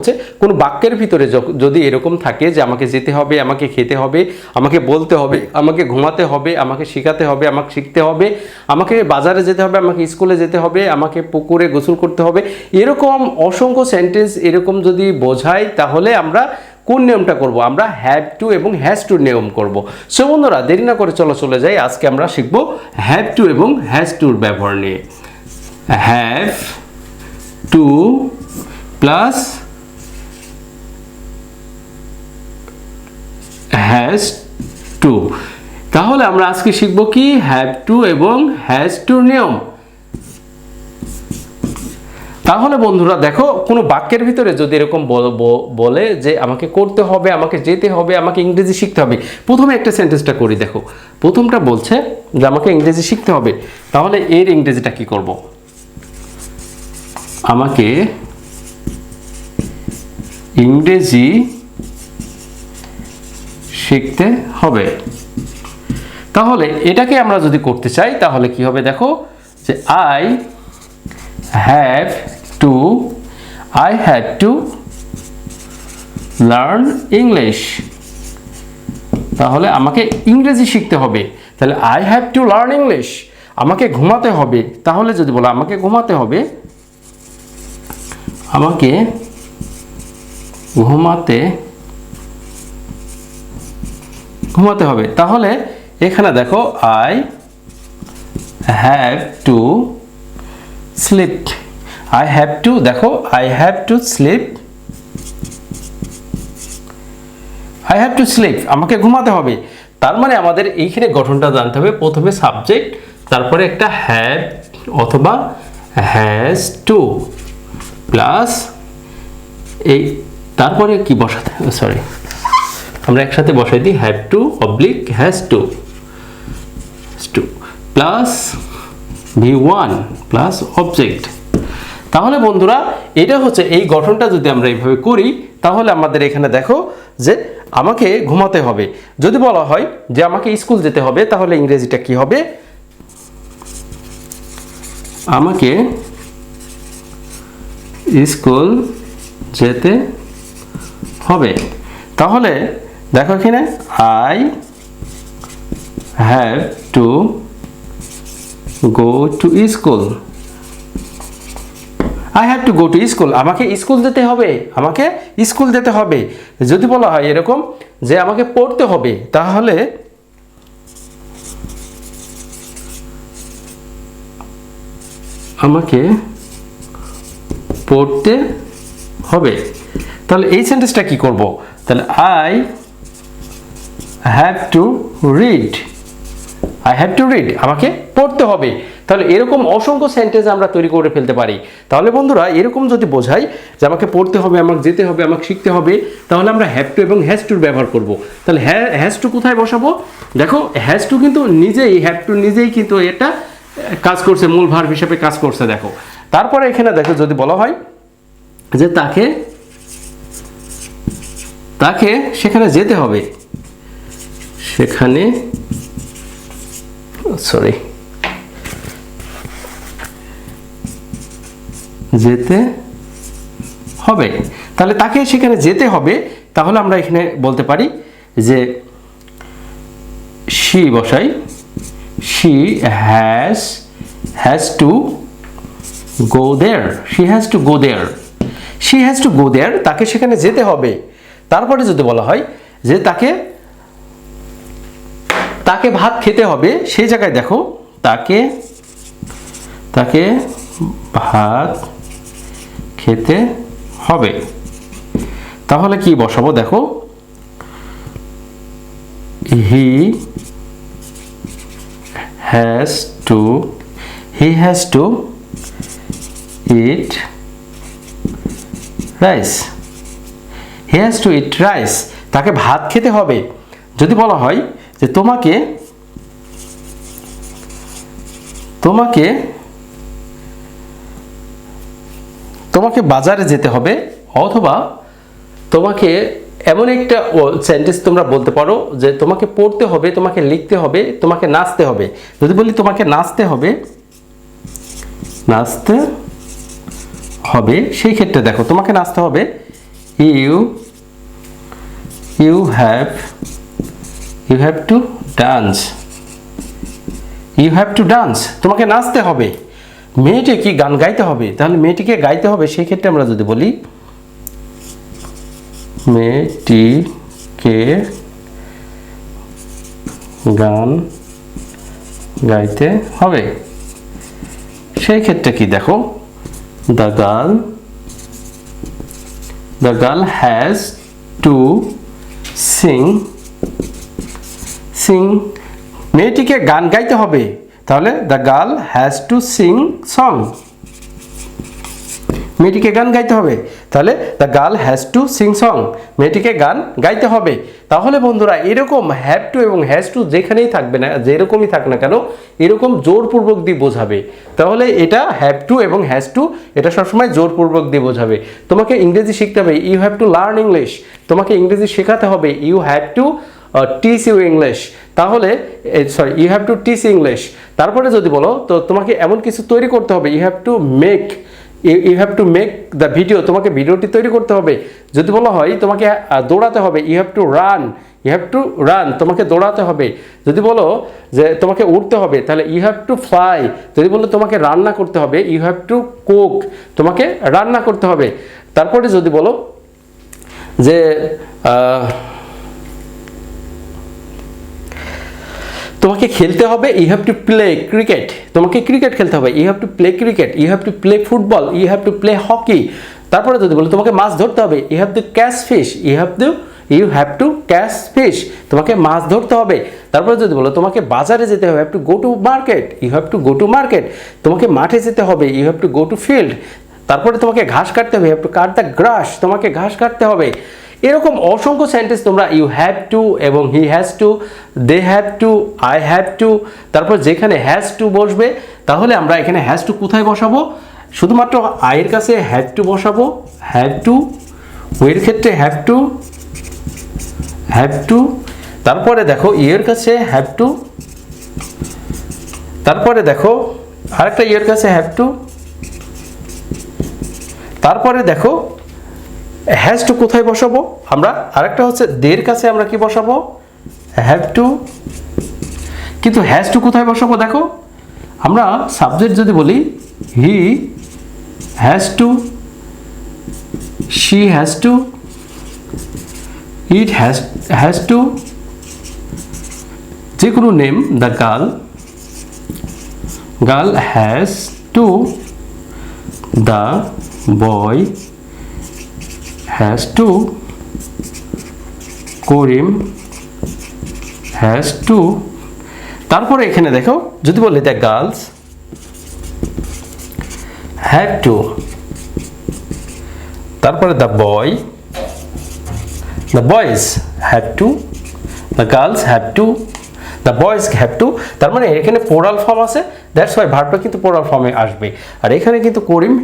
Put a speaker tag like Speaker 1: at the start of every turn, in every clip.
Speaker 1: হচ্ছে, কোনো বাক্যের ভিতরে যদি এরকম থাকে যে আমাকে যেতে হবে, আমাকে খেতে হবে, আমাকে বলতে হবে, আমাকে ঘুমাতে হবে, আমাকে শেখাতে হবে, আমাকে শিখতে হবে, আমাকে বাজারে যেতে হবে, আমাকে স্কুলে যেতে হবে, আমাকে পুকুরে গোসল করতে হবে, এরকম অসংখ্য সেন্টেন্স এরকম যদি বোঝায় তাহলে আমরা কোন নিয়মটা করব? আমরা হ্যাভ টু এবং হ্যাজ টু নিয়ম করব। সো বন্ধুরা, দেরি না করে চলো চলে যাই, আজকে আমরা শিখব হ্যাভ টু এবং হ্যাজ টুর ব্যবহার নিয়ে। Have to plus has to তাহলে আমরা আজকে শিখব কি? হ্যাভ টু এবং হ্যাজ টু নিয়ম। তাহলে বন্ধুরা দেখো, কোনো বাক্যের ভিতরে যদি এরকম বল- বলে যে আমাকে করতে হবে, আমাকে যেতে হবে, আমাকে ইংরেজি শিখতে হবে, প্রথমে একটা সেন্টেন্সটা করি, দেখো। প্রথমটা বলছে যে আমাকে ইংরেজি শিখতে হবে, তাহলে এর ইংরেজিটা কি করব? আমাকে ইংরেজি শিখতে হবে। তাহলে এটাকে আমরা যদি করতে চাই, তাহলে কি হবে দেখো? যে I have to I have to learn English তাহলে আমাকে ইংরেজি শিখতে হবে। তাহলে I have to learn English আমাকে ঘুমাতে হবে। তাহলে যদি বলো আমাকে ঘুমাতে হবে, আমাকে ঘুমাতে ঘুমাতে হবে। তাহলে এখানে দেখো I have to sleep I have to দেখো I have to sleep I have to sleep আমাকে ঘুমাতে হবে। তার মানে আমাদের এইখানে গঠনটা জানতে হবে। প্রথমে সাবজেক্ট তারপরে একটা হ্যাভ অথবা হ্যাজ টু প্লাস এই, তারপরে কি বসাতে সরি আমরা একসাথে বসাই দিই have to oblique has to to plus V one plus object তাহলে বন্ধুরা, এটা হচ্ছে এই গঠনটা যদি আমরা এইভাবে করি, তাহলে আমাদের এখানে দেখো যে আমাকে ঘুমাতে হবে। যদি বলা হয় যে আমাকে স্কুল যেতে হবে, তাহলে ইংরেজিটা কি হবে? আমাকে স্কুল যেতে হবে। তাহলে দেখো এখানে I have to go to school I have to go to school আমাকে স্কুল যেতে হবে, আমাকে স্কুল যেতে হবে। যদি বলা হয় এরকম যে আমাকে পড়তে হবে, তাহলে আমাকে পড়তে হবে। তাহলে এই সেন্টেন্সটা কি করব? তাহলে I have to read I have to read আমাকে পড়তে হবে। তাহলে এরকম অসংখ্য সেন্টেন্স আমরা তৈরি করে ফেলতে পারি। তাহলে বন্ধুরা, এরকম যদি বোঝাই যে আমাকে পড়তে হবে, আমাকে যেতে হবে, আমাকে শিখতে হবে, তাহলে আমরা হ্যাভ টু এবং হ্যাজ টুর ব্যবহার করব। তাহলে হ্যাঁ হ্যাজ টু কোথায় বসাবো? দেখো হ্যাজ টু কিন্তু নিজেই হ্যাভ টু নিজেই কিন্তু এটা কাজ করছে, মূল ভার হিসেবে কাজ করছে, দেখো। তারপরে এখানে দেখো, যদি বলা হয় যে তাকে তাকে সেখানে যেতে হবে। সেখানে সরি যেতে হবে। তাহলে তাকে সেখানে যেতে হবে, তাহলে আমরা এখানে বলতে পারি যে শি বসাই she has has to go there she has to go there she has to go there তাকে সেখানে যেতে হবে। তারপরে যদি বলা হয় যে তাকে তাকে ভাত খেতে হবে, সেই জায়গায় দেখো, তাকে তাকে ভাত খেতে হবে। তাহলে কি বসাবো? দেখো। He has to, he has to eat rice. He has to eat rice. তাকে ভাত খেতে হবে। যদি বলা হয় যে তোমাকে তোমাকে তোমাকে বাজারে যেতে হবে, অথবা তোমাকে এমন একটা সেন্টেন্স তোমরা বলতে পারো যে তোমাকে পড়তে হবে, তোমাকে লিখতে হবে, তোমাকে নাচতে হবে। যদি বলি তোমাকে নাচতে হবে নাচতে হবে, সেই ক্ষেত্রে দেখো তোমাকে নাচতে হবে। You you have you have to dance you have to dance তোমাকে নাচতে হবে। মেয়েটি কি গান গাইতে হবে? তাহলে মেয়েটিকে গাইতে হবে সেই ক্ষেত্রে আমরা যদি বলি, মেয়েটিকে গান গাইতে হবে। সেই ক্ষেত্রে কি দেখো the girl the girl has to sing sing মেয়েটিকে গান গাইতে হবে। তাহলে the girl has to sing song মেয়েটিকে গান গাইতে হবে। তাহলে the girl has to sing song মেয়েটিকে গান গাইতে হবে। তাহলে বন্ধুরা, এরকম হ্যাভ টু এবং হ্যাজ টু যেখানেই থাকবে না, যেরকমই থাক না কেন, এরকম জোরপূর্বক দিয়ে বোঝাবে। তাহলে এটা হ্যাভ টু এবং হ্যাজ টু এটা সবসময় জোরপূর্বক দিয়ে বোঝাবে। তোমাকে ইংরেজি শিখতে হবে। You have to learn English তোমাকে ইংরেজি শেখাতে হবে। You have to teach you English তাহলে sorry you have to teach English তারপরে যদি বলো, তো তোমাকে এমন কিছু তৈরি করতে হবে you have to make you have to make the video তোমাকে ভিডিওটি তৈরি করতে হবে। যদি বলা হয়, তোমাকে দৌড়াতে হবে you have to run you have to run তোমাকে দৌড়াতে হবে। যদি বলো যে তোমাকে উঠতে হবে, তাহলে ইউ হ্যাভ টু ফ্লাই যদি বলো তোমাকে রান্না করতে হবে ইউ হ্যাভ টু কুক তোমাকে রান্না করতে হবে। তারপরে যদি বলো যে তোমাকে খেলতে হবে you have to play cricket তোমাকে ক্রিকেট খেলতে হবে you have to play cricket you have to play football you have to play hockey তারপরে যদি বলো তোমাকে মাছ ধরতে হবে you have to catch fish you have to you have to catch fish তোমাকে মাছ ধরতে হবে তারপরে যদি বলো তোমাকে বাজারে যেতে হবে have to go to market you have to go to market তোমাকে মাঠে যেতে হবে you have to go to field তারপরে তোমাকে ঘাস কাটতে হবে have to cut the grass তোমাকে ঘাস কাটতে হবে এরকম অসংখ্য সেন্টেন্স তোমরা ইউ হ্যাভ টু এবং he has to they have to I have to তারপর যেখানে হ্যাজ টু বসবে, তাহলে আমরা এখানে হ্যাজ টু কোথায় বসাবো? শুধুমাত্র আয়ের কাছে হ্যাভ টু বসাবো হ্যাভ টু ওয়ের ক্ষেত্রে হ্যাভ টু হ্যাভ টু তারপরে দেখো ইয়ের কাছে হ্যাভ টু তারপরে দেখো আরেকটা ইয়ের কাছে হ্যাভ টু তারপরে দেখো হ্যাজ টু কোথায় বসাবো? আমরা আরেকটা হচ্ছে দের কাছে আমরা কি বসাবো? হ্যাভ টু কিন্তু হ্যাজ টু কোথায় বসাবো দেখো? আমরা সাবজেক্ট যদি বলি he has to she has to it has has to যে কোনো name the girl girl has to the boy has to Karim has to তারপরে এখানে দেখো, যদি বলি দ্য গার্লস হ্যাভ টু তারপরে the boy the boys have to the girls have to the boys have to তার মানে এখানে plural form আছে দ্যাটস ওয়াই ভার্বটা কিন্তু পড়ার ফর্মে আসবে। আর এখানে কিন্তু করিম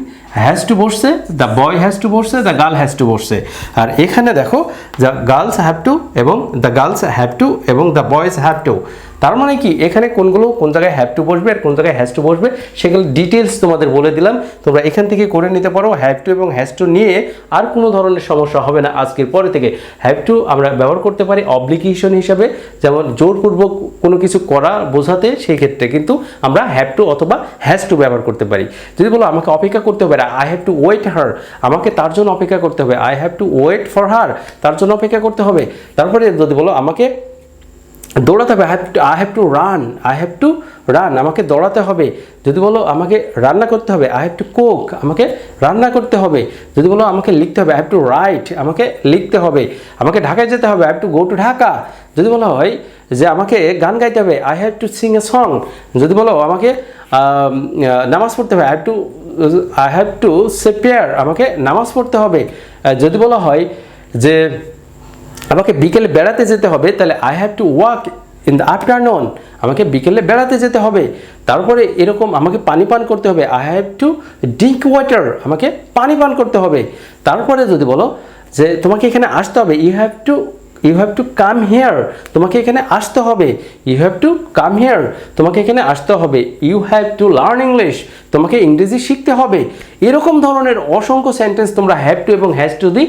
Speaker 1: হ্যাজ টু বসছে দ্য বয় হ্যাজ টু বসছে দ্য গার্ল হ্যাজ টু বসছে। আর এখানে দেখো দ্য গার্লস হ্যাভ টু এবং দ্য গার্লস হ্যাভ টু এবং দ্য বয়েজ হ্যাভ টু তার মানে কি? এখানে কোনগুলো কোন জায়গায় হ্যাভ টু বসবে আর কোন জায়গায় হ্যাজ টু বসবে সেগুলো ডিটেলস তোমাদের বলে দিলাম। তোমরা এখান থেকে করে নিতে পারো হ্যাভ টু এবং হ্যাজ টু নিয়ে আর কোনো ধরনের সমস্যা হবে না আজকের পরে থেকে। হ্যাভ টু আমরা ব্যবহার করতে পারি অব্লিকেশন হিসাবে, যেমন জোরপূর্বক কোনো কিছু করা বোঝাতে সেই ক্ষেত্রে কিন্তু আমরা হ্যাভ টু অথবা হ্যাজ টু ব্যবহার করতে পারি। যদি বলো আমাকে অপেক্ষা করতে হবে I have to wait her আমাকে তার জন্য অপেক্ষা করতে হবে। I have to wait for her তার জন্য অপেক্ষা করতে হবে। তারপরে যদি বলো আমাকে দৌড়াতে হবে I have to run I have to run আমাকে দৌড়াতে হবে। যদি বলো আমাকে রান্না করতে হবে আই হ্যাভ টু কোক আমাকে রান্না করতে হবে। যদি বলো আমাকে লিখতে হবে আই হ্যাভ টু রাইট আমাকে লিখতে হবে। আমাকে ঢাকায় যেতে হবে I have to go to Dhaka যদি বলা হয় যে আমাকে গান গাইতে হবে I have to sing a song যদি বলো আমাকে নামাজ পড়তে হবে I have to I have to say আমাকে নামাজ পড়তে হবে। যদি বলা হয় যে আমাকে বিকেলে বেড়াতে যেতে হবে, তাহলে I have to walk in the afternoon আমাকে বিকেলে বেড়াতে যেতে হবে, তারপরে এরকম আমাকে পানি পান করতে হবে I have to drink water আমাকে পানি পান করতে হবে। তারপরে যদি বলো যে তোমাকে এখানে আসতে হবে you have to you have to come here তোমাকে এখানে আসতে হবে you have to come here তোমাকে এখানে আসতে হবে you have to learn English তোমাকে ইংরেজি শিখতে হবে। এরকম ধরনের অসংখ্য সেন্টেন্স তোমরা হ্যাভ টু এবং হ্যাজ টু দিয়ে